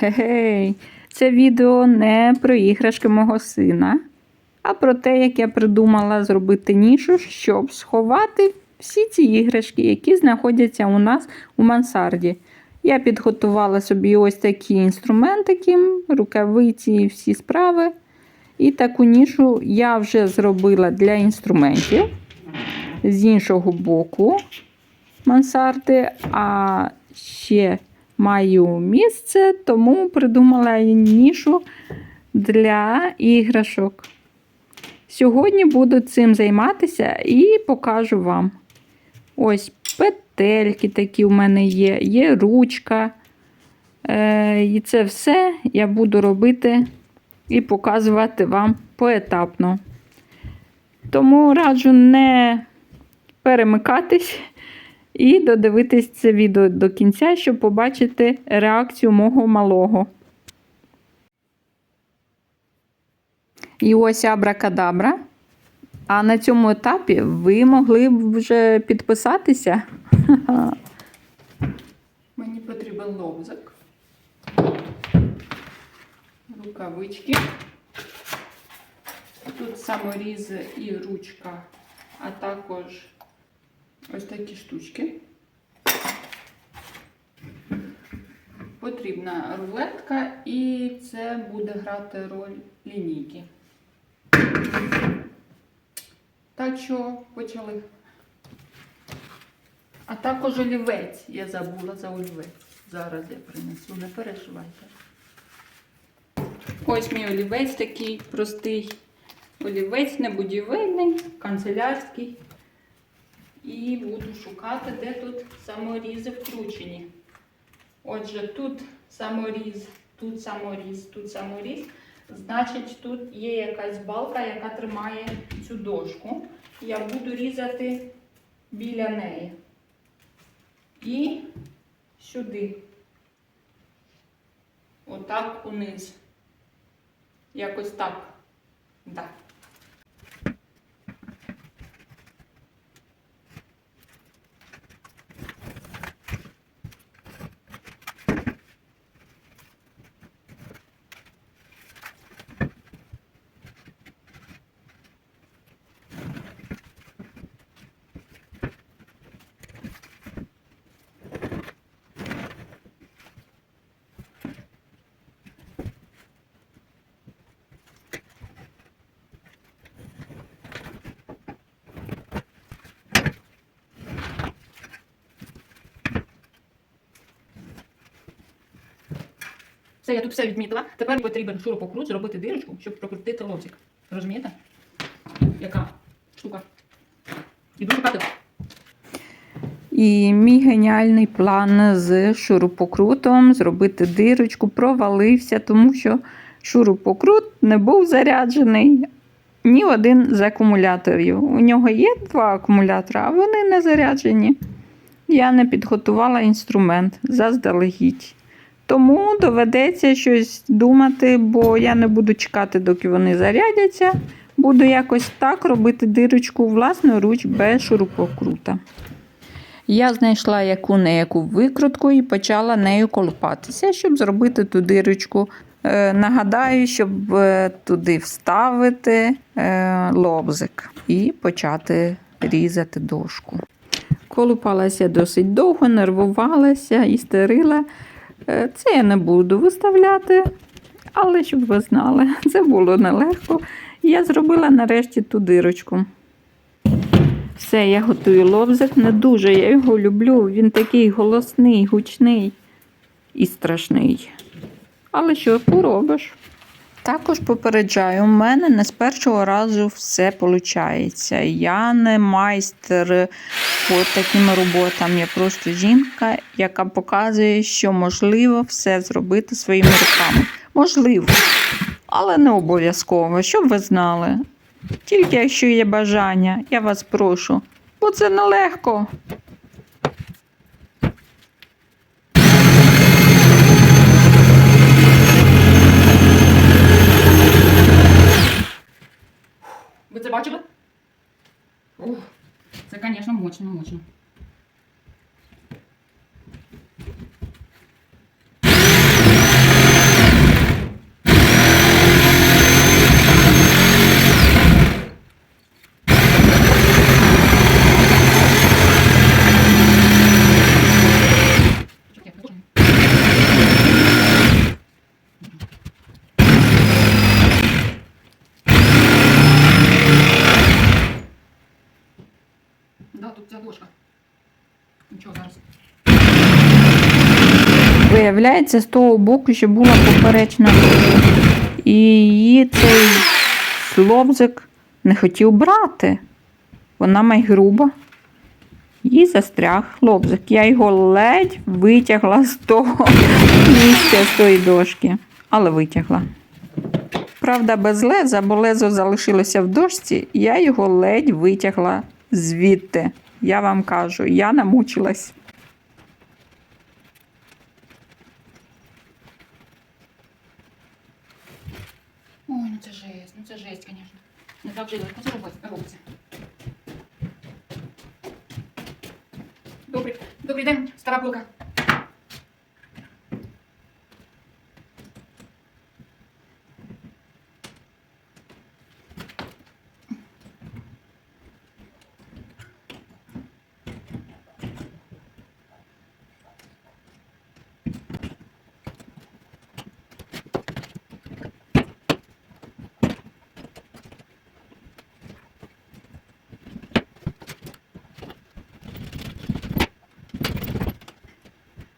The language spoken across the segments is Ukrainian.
Гей, це відео не про іграшки мого сина, а про те, як я придумала зробити нішу, щоб сховати всі ці іграшки, які знаходяться у нас у мансарді. Я підготувала собі ось такі інструментики, рукавиці і всі справи. І таку нішу я вже зробила для інструментів з іншого боку мансарди, а ще маю місце, тому придумала нішу для іграшок. Сьогодні буду цим займатися і покажу вам. Ось петельки такі у мене є, є ручка. Е, і це все я буду робити і показувати вам поетапно. Тому раджу не перемикатись і додивитись це відео до кінця, щоб побачити реакцію мого малого. І ось абракадабра. А на цьому етапі ви могли б вже підписатися. Мені потрібен лобзик, рукавички. Тут саморіз і ручка, а також ось такі штучки. Потрібна рулетка, і це буде грати роль лінійки. Так що почали. А також олівець. Я забула за олівець. Зараз я принесу, не переживайте. Ось мій олівець такий простий. Олівець не будівельний, канцелярський. І буду шукати, де тут саморізи вкручені. Отже, тут саморіз, тут саморіз, тут саморіз. Значить, тут є якась балка, яка тримає цю дошку. Я буду різати біля неї. І сюди. Отак униз. Якось так. Так. Все, я тут все відмітила. Тепер потрібен шуропокрут, зробити дирочку, щоб прокрутити лобзик. Розумієте? Яка штука? Іду шукати. І мій геніальний план з шурупокрутом зробити дирочку провалився, тому що шурупокрут не був заряджений ні один з акумуляторів. У нього є два акумулятори, а вони не заряджені. Я не підготувала інструмент заздалегідь. Тому доведеться щось думати, бо я не буду чекати, доки вони зарядяться. Буду якось так робити дирочку власноруч без шурупокрута. Я знайшла яку не яку викрутку і почала нею колупатися, щоб зробити ту дирочку. Е, нагадаю, щоб е, туди вставити е, лобзик і почати різати дошку. Колупалася досить довго, нервувалася, істерила. Е, Це я не буду виставляти, але щоб ви знали, це було нелегко. Я зробила нарешті ту дирочку. Все, я готую лобзик. Не дуже я його люблю. Він такий голосний, гучний і страшний. Але що поробиш? Також попереджаю, у мене не з першого разу все виходить. Я не майстер по таким роботам. Я просто жінка, яка показує, що можливо все зробити своїми руками. Можливо, але не обов'язково, щоб ви знали. Тільки якщо є бажання, я вас прошу, бо це нелегко. Ви це бачили? Ух, це, звісно, мощно, мощно. Виявляється, з того боку ще була поперечна. І її цей лобзик не хотів брати. Вона майгруба. Їй застряг лобзик. Я його ледь витягла з того місця, з тої дошки, але витягла. Правда, без леза, бо лезо залишилося в дошці, я його ледь витягла звідти. Я вам кажу, я намучилась. Ой, ну це жесть, ну це жесть, звісно. Не так легко це робиться. Добрий, добрий день, стара пилка.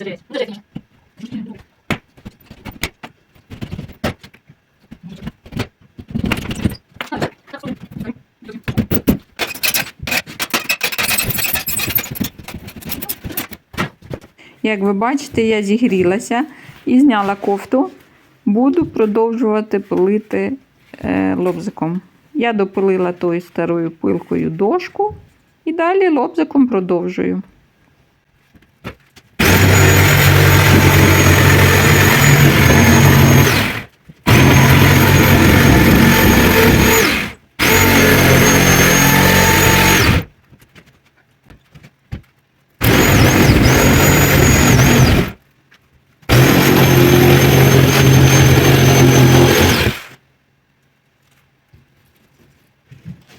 Жесть, звісно. Як ви бачите, я зігрілася і зняла кофту. Буду продовжувати пилити е, лобзиком. Я допилила тою старою пилкою дошку і далі лобзиком продовжую.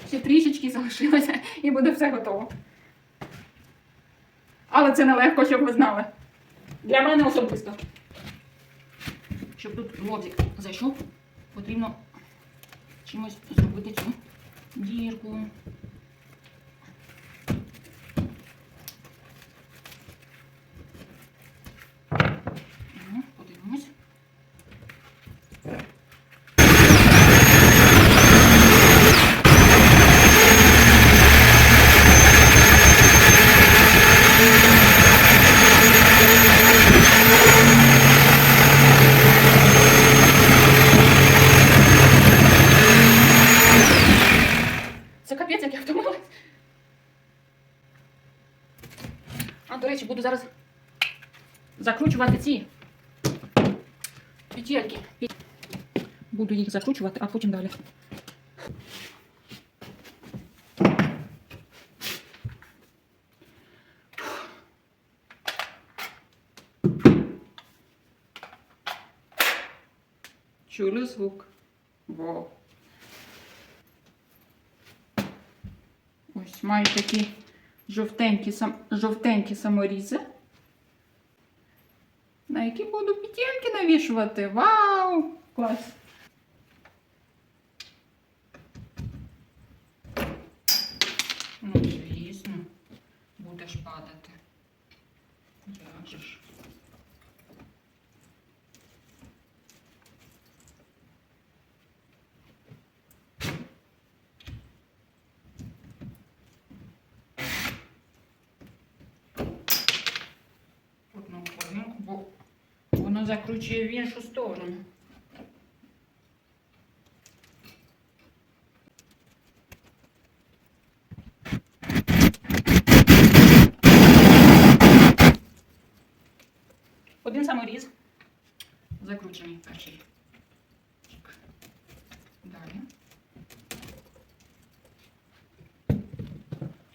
Ще трішечки залишилося і буде все готово. Але це нелегко, щоб ви знали. Для мене особисто. Щоб тут лобзик зайшов, потрібно чимось зробити цю дірку. Ну, Подивимось. Це капець, як я втомилась. А, до речі, буду зараз закручувати ці петельки. Буду їх закручувати, а потім далі. Чули звук? Вау. Ось маю такі жовтенькі, жовтенькі саморізи, на які буду петельки навішувати. Вау! Клас! Ну, звісно, будеш падати. Як же ж. одну половинку, бо воно закручує в іншу сторону. Один саморіз закручений перший. Чик. Далі.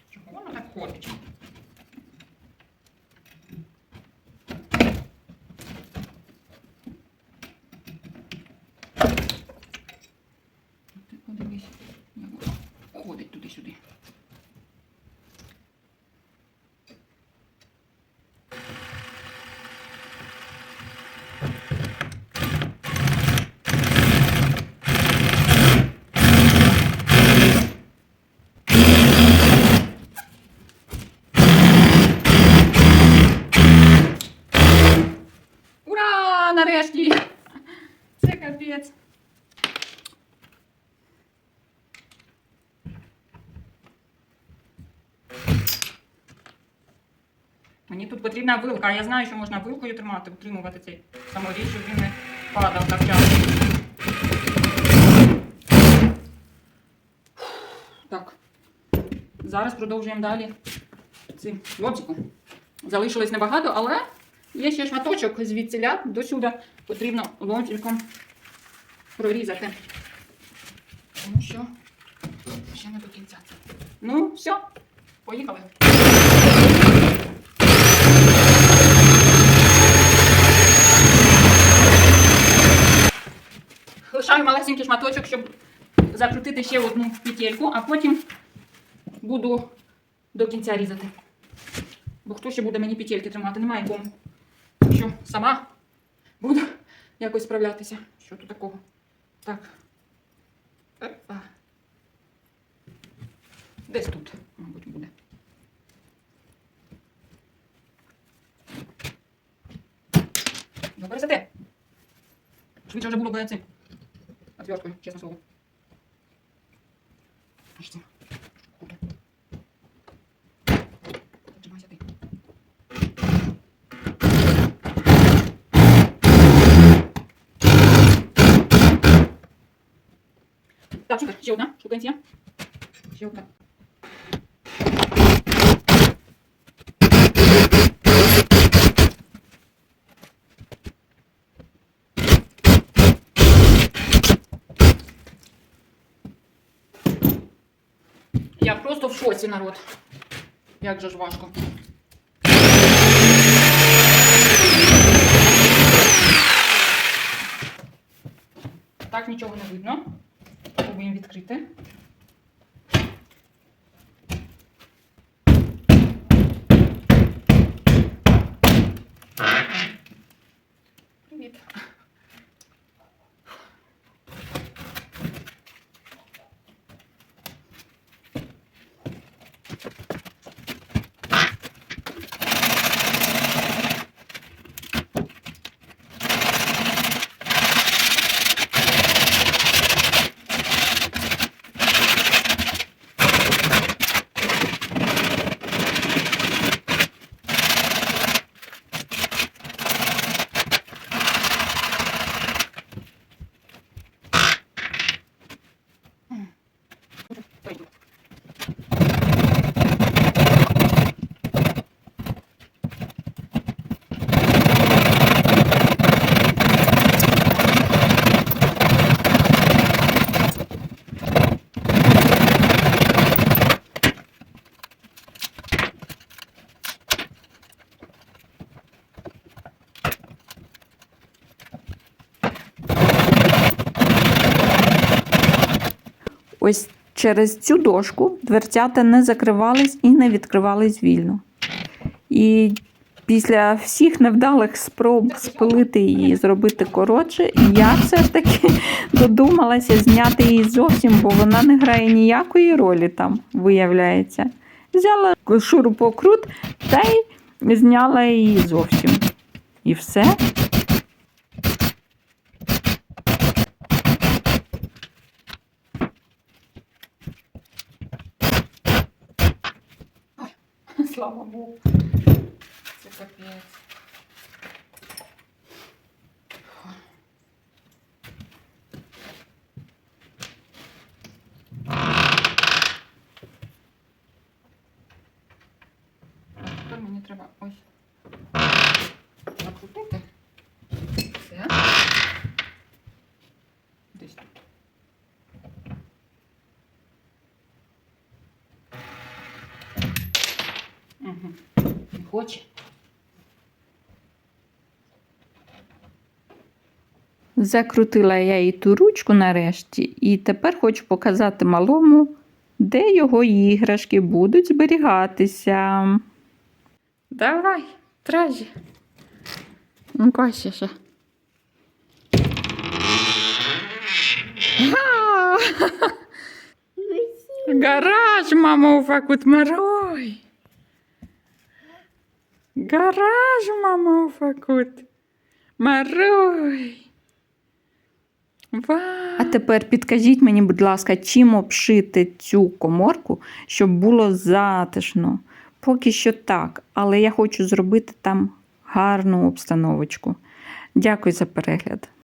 Чого воно так ходить? Ти подивись, як воно ходить туди-сюди. змогла нарешті. Це капець. Мені тут потрібна вилка. Я знаю, що можна вилкою тримати, утримувати цей саморіз, щоб він не падав так часто. Так. Зараз продовжуємо далі цим лобзиком. Залишилось небагато, але є ще шматочок звідсіля до сюди. Потрібно лобзиком прорізати. Тому що ще не до кінця. Ну, все, поїхали. Лишаю малесенький шматочок, щоб закрутити ще одну петельку, а потім буду до кінця різати. Бо хто ще буде мені петельки тримати? Немає кому. Що сама буду якось справлятися. Що тут такого? Так. Опа. Десь тут, мабуть, буде. Добре сиди. Швидше вже було б цим. отверткой, честно слово. Подожди. Отжимайся ты. Так, шутка, еще одна штука, еще одна. Я просто в шоці, народ. Як же ж важко. Так нічого не видно. Пробуємо відкрити. Ось через цю дошку дверцята не закривались і не відкривались вільно. І після всіх невдалих спроб спилити її, зробити коротше, я все ж таки додумалася зняти її зовсім, бо вона не грає ніякої ролі там, виявляється. Взяла шурупокрут та й зняла її зовсім. І все. Слава Богу. Це капець. Тепер мені треба ось накрутити. Все. Десь тут. Угу. Не хоче. Закрутила я їй ту ручку нарешті, і тепер хочу показати малому, де його іграшки будуть зберігатися. Давай, тражі. Ну, Кася ще. Гараж, мама, уфакут марой. Гараж, мама, факут. Маруй. Вау. А тепер підкажіть мені, будь ласка, чим обшити цю коморку, щоб було затишно. Поки що так, але я хочу зробити там гарну обстановочку. Дякую за перегляд.